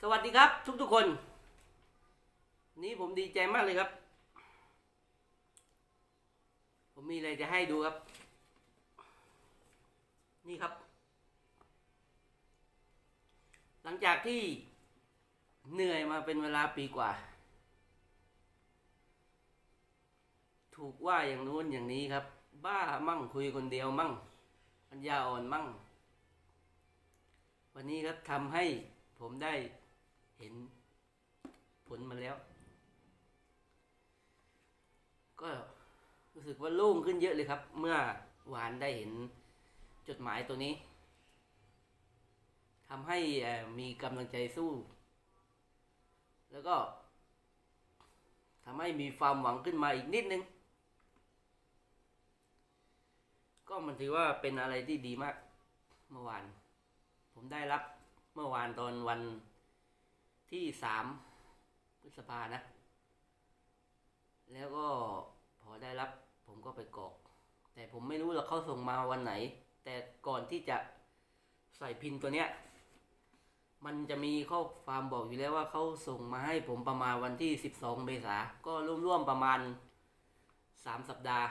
สวัสดีครับทุกทุกๆคน นี้ผมดีใจมากเลยครับ ผมมีอะไรจะให้ดูครับ นี่ครับ หลังจากที่เหนื่อยมาเป็นเวลาปีกว่า ถูกว่าอย่างนู้นอย่างนี้ครับ บ้ามั่งคุยคนเดียวมั่งปัญญาอ่อนมั่ง วันนี้ครับทำให้ผมได้ เห็นผลมาแล้ว ก็รู้สึกว่าโล่งขึ้นเยอะเลยครับ เมื่อหวานได้เห็นจดหมายตัวนี้ทำให้มีกำลังใจสู้ แล้วก็ทำให้มีความหวังขึ้นมาอีกนิดนึง ก็มันถือว่าเป็นอะไรที่ดีมากเมื่อวาน ผมได้รับเมื่อวานตอนวัน ที่สามพฤษภานะ แล้วก็พอได้รับผมก็ไปกรอก แต่ผมไม่รู้หรอกเขาส่งมาวันไหน แต่ก่อนที่จะใส่พินตัวเนี้ย มันจะมีข้อความบอกอยู่แล้วว่าเขาส่งมาให้ผมประมาณวันที่ 12 เมษา ก็ร่วมๆประมาณ 3 สัปดาห์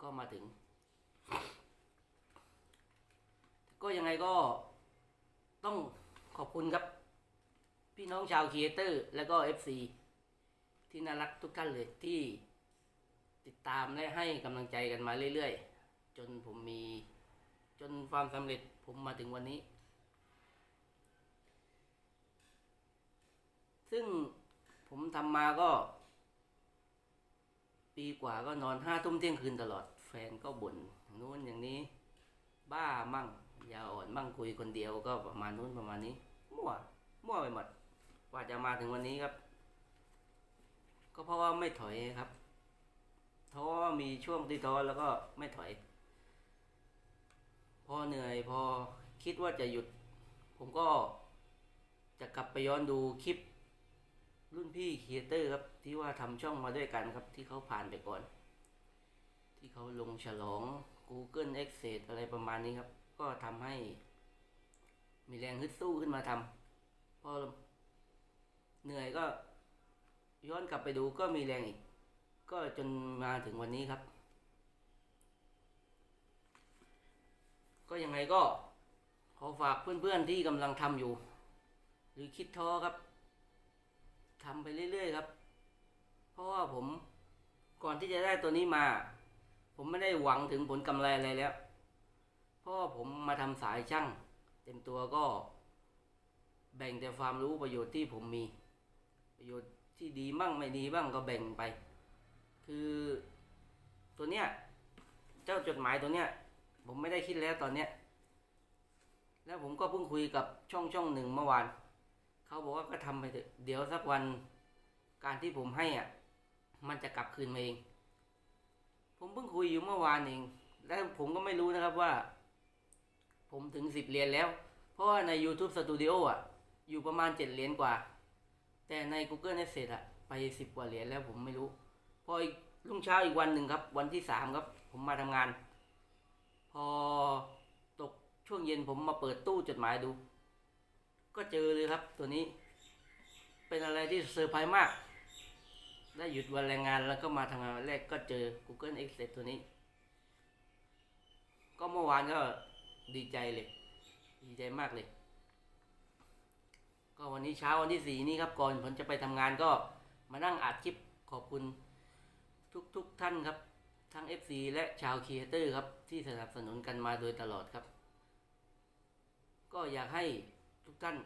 ก็มาถึง ก็ยังไงก็ต้องขอบคุณครับ พี่น้องชาวครีเอเตอร์และก็ FC ที่น่ารักทุกท่านเลยที่ติดตามและให้กำลังใจกันมาเรื่อยๆ จนผมมีจนความสำเร็จผมมาถึงวันนี้ ซึ่งผมทำมาก็ ปีกว่าก็นอนห้าทุ่มเที่ยงคืนตลอด แฟนก็บ่นอย่างนู้นอย่างนี้ บ้ามั่งยาอ่อนมั่งคุยคนเดียวก็ประมาณนู้นประมาณนี้ มั่ว มั่วไปหมด ว่าจะมาถึงวันนี้ครับ ก็เพราะว่าไม่ถอยครับท้อมีช่วงที่ท้อแล้วก็ไม่ถอย พอเหนื่อยพอคิดว่าจะหยุด ผมก็จะกลับไปย้อนดูคลิป รุ่นพี่ครีเอเตอร์ครับที่ว่าทำช่องมาด้วยกันครับที่เขาผ่านไปก่อน ที่เขาลงฉลอง Google Access อะไรประมาณนี้ครับ ก็ทำให้มีแรงฮึดสู้ขึ้นมาทำพอ เหนื่อยก็ย้อนกลับไปดูก็มีแรงอีก ก็จนมาถึงวันนี้ครับ ก็ยังไงก็ขอฝากเพื่อนๆที่กำลังทำอยู่ หรือคิดท้อครับทำไปเรื่อยๆครับ เพราะว่าผมก่อนที่จะได้ตัวนี้มา ผมไม่ได้หวังถึงผลกำไรอะไรแล้ว เพราะว่าผมมาทำสายช่าง เต็มตัวก็แบ่งแต่ความรู้ประโยชน์ที่ผมมี ประโยชน์ที่ดีบ้างไม่ดีบ้างก็แบ่งไป คือตัวเนี้ยเจ้าจดหมายตัวเนี้ยผมไม่ได้คิดแล้วตอนเนี้ยแล้วผมก็เพิ่งคุยกับช่องช่องหนึ่งเมื่อวานเขาบอกว่าก็ทำไปเถอะเดี๋ยวสักวันการที่ผมให้อะมันจะกลับคืนมาเอง ผมเพิ่งคุยอยู่เมื่อวานเองแล้วผมก็ไม่รู้นะครับว่า ผมถึงสิบเหรียญแล้ว เพราะว่าใน YouTube Studio อะ อยู่ประมาณเจ็ดเหรียญกว่า แต่ใน Google a d s e n s อะไปสิบกว่าเหรียญแล้วผมไม่รู้ พอรุ่งเช้าอีกวันหนึ่งครับ วันที่สามครับ ผมมาทำงาน พอตกช่วงเย็นผมมาเปิดตู้จดหมายดู ก็เจอเลยครับ ตัวนี้ เป็นอะไรที่เซอร์ไพรส์มาก ได้หยุดวันแรงงานแล้วก็มาทำงานวันแรกก็เจอ Google Access ตัวนี้ ก็เมื่อวานก็ดีใจเลย ดีใจมากเลย ก็วันนี้เช้าวันที่สี่นี้ครับก่อนผมจะไปทำงานก็มานั่งอัดคลิปขอบคุณทุกๆทท่านครับ ทั้ง FC และชาวครีเอเตอร์ครับ ที่สนับสนุนกันมาโดยตลอดครับ ก็อยากให้ทุกท่าน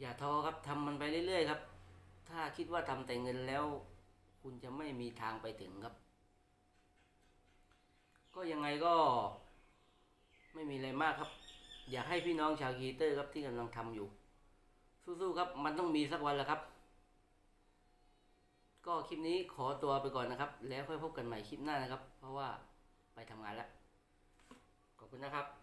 อย่าท้อครับทำมันไปเรื่อยๆครับ ถ้าคิดว่าทำแต่เงินแล้ว คุณจะไม่มีทางไปถึงครับ ก็ยังไงก็ ไม่มีอะไรมากครับ อยากให้พี่น้องชาวครีเอเตอร์ครับที่กำลังทำอยู่ สู้ๆครับ มันต้องมีสักวันแหละครับ ก็คลิปนี้ขอตัวไปก่อนนะครับ แล้วค่อยพบกันใหม่คลิปหน้านะครับ เพราะว่าไปทำงานแล้ว ขอบคุณนะครับ